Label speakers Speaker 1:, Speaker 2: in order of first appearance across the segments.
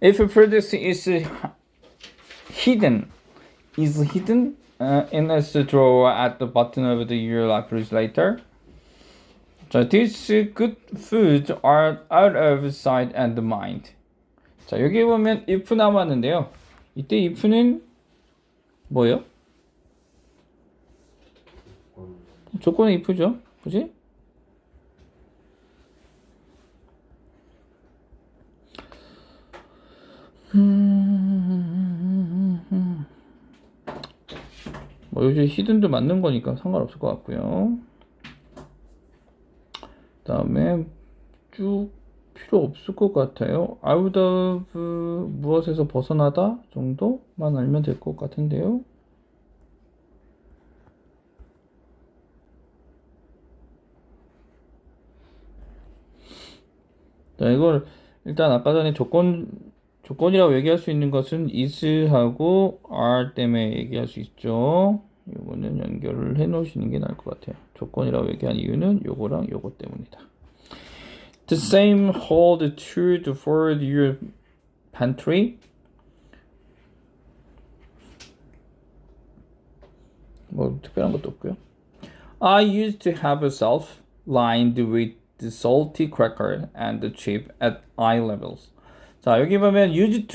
Speaker 1: If a product is hidden, is hidden uh, in a drawer at the bottom of the your refrigerator. 자, these good foods are out of sight and mind. 자, 여기 보면 if 남았는데요. 이때 if는 뭐예요? 조건은 if죠. 그지? 뭐 요즘 히든도 맞는 거니까 상관없을 것 같고요. 그다음에 쭉 필요 없을 것 같아요. out of 무엇에서 벗어나다 정도만 알면 될 것 같은데요. 자, 이걸 일단 아까 전에 조건 조건이라고 얘기할 수 있는 것은 is하고 are 때문에 얘기할 수 있죠. 요거는 연결을 해 놓으시는 게 나을 것 같아요. 조건이라고 얘기한 이유는 요거랑 요거 때문이다. The same hold true for your pantry. 뭐 특별한 것도 없고요. I used to have a self lined with the salty cracker and the chip at eye levels. 자, 여기 보면 used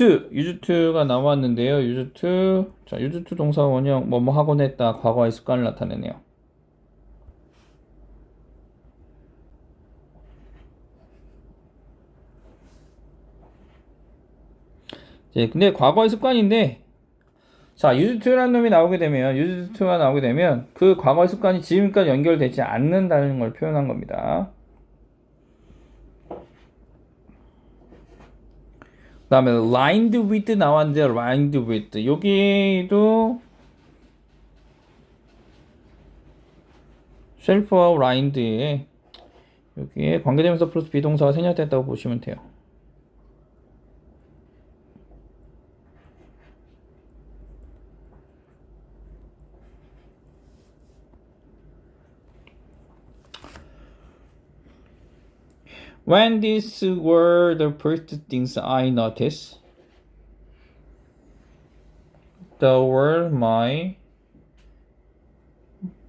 Speaker 1: to가 나왔는데요. to. 자, to 동사 원형 뭐뭐 하곤 했다. 과거의 습관을 나타내네요. 예, 근데 과거의 습관인데 자, to라는 놈이 나오게 되면 to가 나오게 되면 그 과거의 습관이 지금까지 연결되지 않는다는 걸 표현한 겁니다. 그 다음에 lined with 나왔는데 lined with 여기도 셀프와 lined에 여기에 관계대명사 플러스 비동사가 생략됐다고 보시면 돼요. When these were the first things I noticed, they were my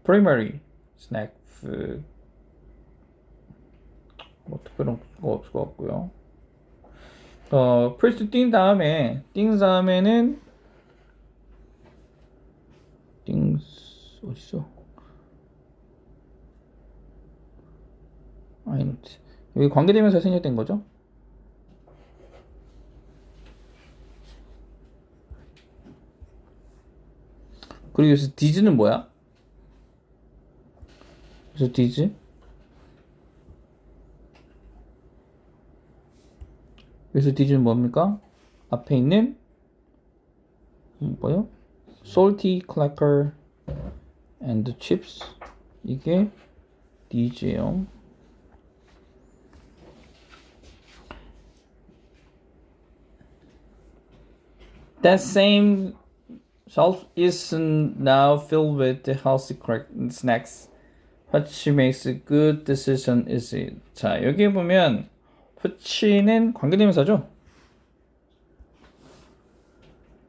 Speaker 1: primary snack food. 뭐 특별한 거 없을 것 같고요. 어, first 띵 다음에 띵 다음에는 띵 어딨어? 아니 여기 관계되면서 생략된 거죠? 그리고 여기서 디즈는 뭐야? 그래서 디즈? 여기서 디즈는 뭡니까? 앞에 있는 뭐요? salty cracker and chips 이게 디즈예요. That same shelf is now filled with healthy crack snacks. which makes a good decision is it. 자, 여기 보면 which는 관계대명사죠?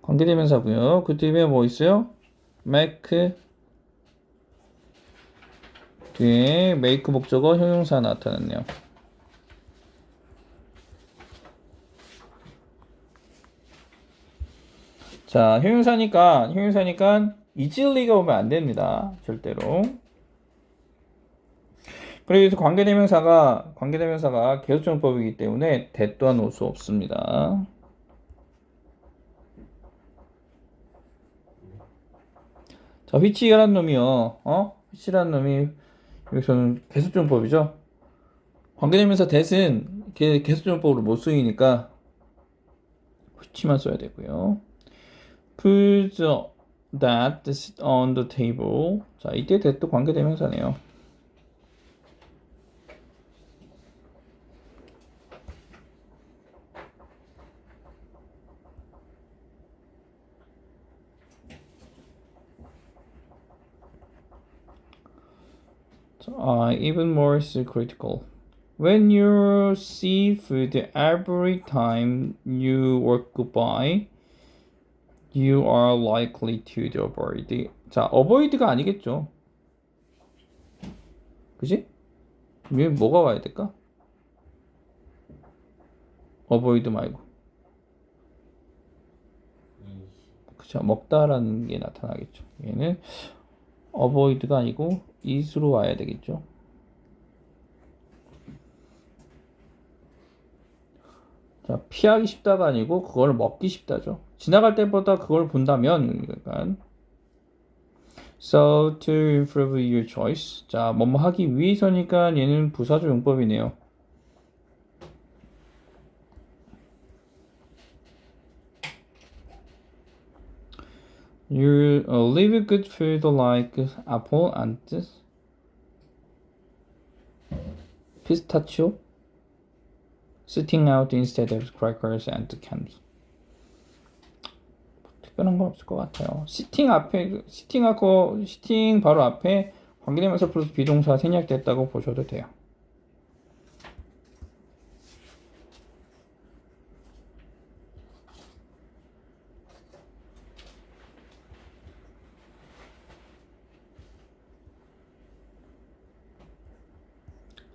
Speaker 1: 관계대명사고요. 그 뒤에 뭐 있어요? make 뒤에 make 목적어 형용사 나타났네요. 자, 형용사니까, 형용사니까 이질리가 오면 안 됩니다. 절대로. 그래서 관계대명사가, 관계대명사가 계속정법이기 때문에 대 또한 올 수 없습니다. 자, 휘치라는 놈이요. 어? 휘치라는 놈이 여기서는 계속정법이죠. 관계대명사 대신 계속정법으로 못 쓰이니까 휘치만 써야 되고요. put that on the table. 자, 이때 that도 관계대명사네요. 아, even more is critical. When you see food every time you walk by, You are likely to avoid. 자, avoid가 아니겠죠. 그지? 왜 뭐가 와야 될까? avoid 말고. 그쵸. 먹다라는 게 나타나겠죠. 얘는 avoid가 아니고 is로 와야 되겠죠. 자, 피하기 쉽다가 아니고 그걸 먹기 쉽다죠. 지나갈 때보다 그걸 본다면 그러니까 So to improve your choice. 자, 뭐뭐 하기 위해서니까 얘는 부사조 용법이네요. You uh, live good food like apple and pistachio, sitting out instead of crackers and candy. 특별한 건 없을 것 같아요. 시팅 앞에 시팅하고 시팅 바로 앞에 관계대명사 플러스 비동사 생략됐다고 보셔도 돼요.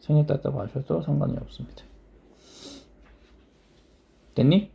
Speaker 1: 생략됐다고 하셔도 상관이 없습니다. 됐니?